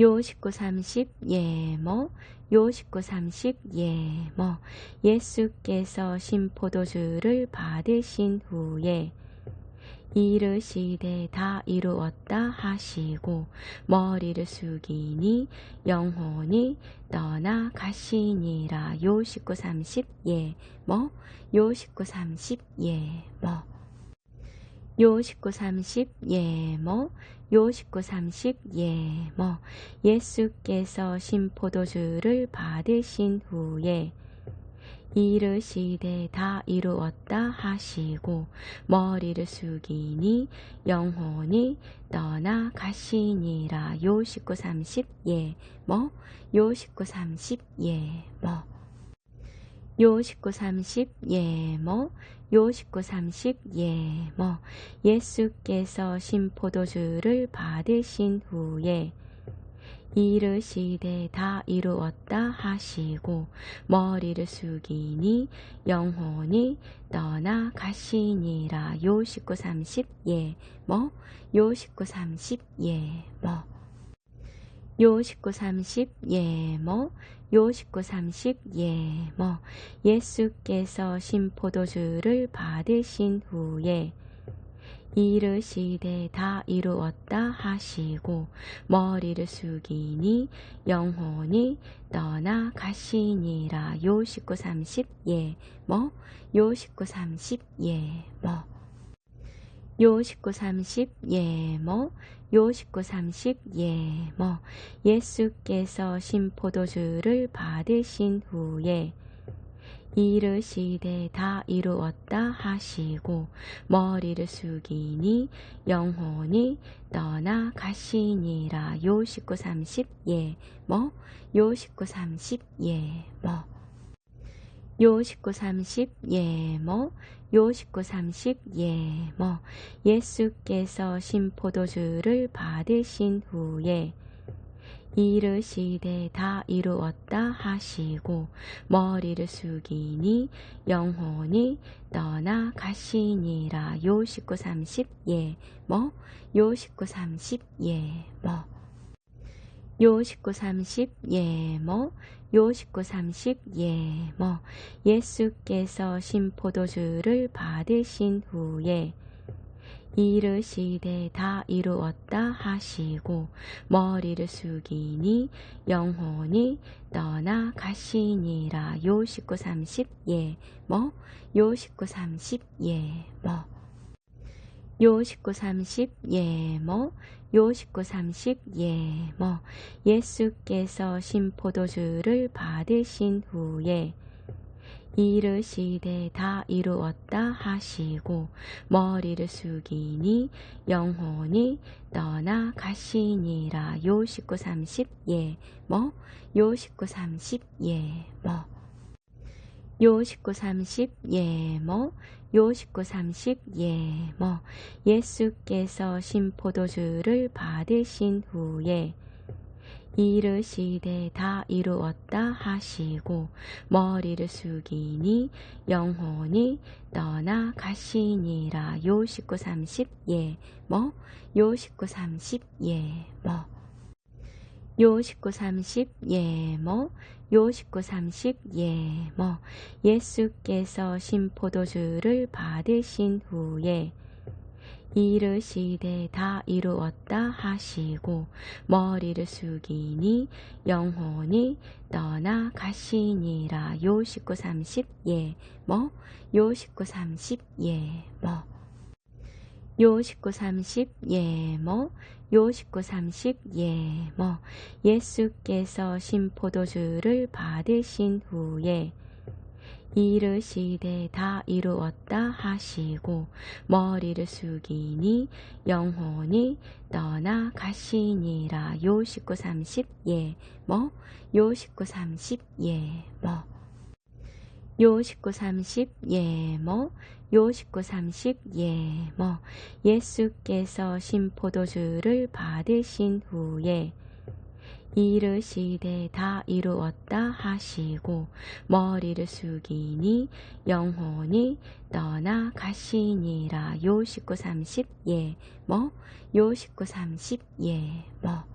요 십구 삼십 예뭐. 요 십구 삼십 예뭐. 예수께서 신포도주를 받으신 후에 이르시되 다 이루었다 하시고 머리를 숙이니 영혼이 떠나 가시니라. 요 십구 삼십 예뭐요 십구 삼십 예뭐 요 십구 삼십 예뭐. 요 십구 삼십 예뭐. 예수께서 신포도주를 받으신 후에 이르시되 다 이루었다 하시고 머리를 숙이니 영혼이 떠나 가시니라. 요 십구 삼십 예뭐요 십구 삼십 예뭐 요 십구 삼십 예뭐요 십구 삼십 예뭐. 예수께서 신포도주를 받으신 후에 이르시되 다 이루었다 하시고 머리를 숙이니 영혼이 떠나 가시니라. 요 십구 삼십 예뭐요 십구 삼십 예뭐 요 십구 삼십 예뭐요 십구 삼십 예뭐. 예수께서 신포도주를 받으신 후에 이르시되 다 이루었다 하시고 머리를 숙이니 영혼이 떠나 가시니라. 요 십구 삼십 예뭐요 십구 삼십 예뭐 요 십구 삼십 예뭐요 십구 삼십 예뭐. 예수께서 신포도주를 받으신 후에 이르시되 다 이루었다 하시고 머리를 숙이니 영혼이 떠나 가시니라. 요 십구 삼십 예뭐요 십구 삼십 예뭐 요 십구 삼십 예뭐요 십구 삼십 예뭐. 예수께서 신포도주를 받으신 후에 이르시되 다 이루었다 하시고 머리를 숙이니 영혼이 떠나 가시니라. 요 십구 삼십 예뭐요 십구 삼십 예뭐 요 십구 삼십 예뭐요 십구 삼십 예뭐. 예수께서 신포도주를 받으신 후에 이르시되 다 이루었다 하시고 머리를 숙이니 영혼이 떠나 가시니라. 요 십구 삼십 예뭐요 십구 삼십 예뭐 요 십구 삼십 예뭐요 십구 삼십 예뭐. 예수께서 신포도주를 받으신 후에 이르시되 다 이루었다 하시고 머리를 숙이니 영혼이 떠나 가시니라. 요 십구 삼십 예뭐요 십구 삼십 예뭐 요 십구 삼십 예뭐요 십구 삼십 예뭐. 예수께서 신포도주를 받으신 후에 이르시되 다 이루었다 하시고 머리를 숙이니 영혼이 떠나 가시니라. 요 십구 삼십 예뭐요 십구 삼십 예뭐 요 십구 삼십 예뭐요 십구 삼십 예뭐. 예수께서 신포도주를 받으신 후에 이르시되 다 이루었다 하시고 머리를 숙이니 영혼이 떠나 가시니라. 요 십구 삼십 예뭐요 십구 삼십 예뭐 요 십구 삼십 예뭐요 십구 삼십 예뭐. 예수께서 신포도주를 받으신 후에 이르시되 다 이루었다 하시고 머리를 숙이니 영혼이 떠나 가시니라. 요 십구 삼십 예뭐요 십구 삼십 예뭐 요 십구 삼십 예뭐요 십구 삼십 예뭐. 예수께서 신포도주를 받으신 후에 이르시되 다 이루었다 하시고 머리를 숙이니 영혼이 떠나 가시니라. 요 십구 삼십 예뭐요 십구 삼십 예뭐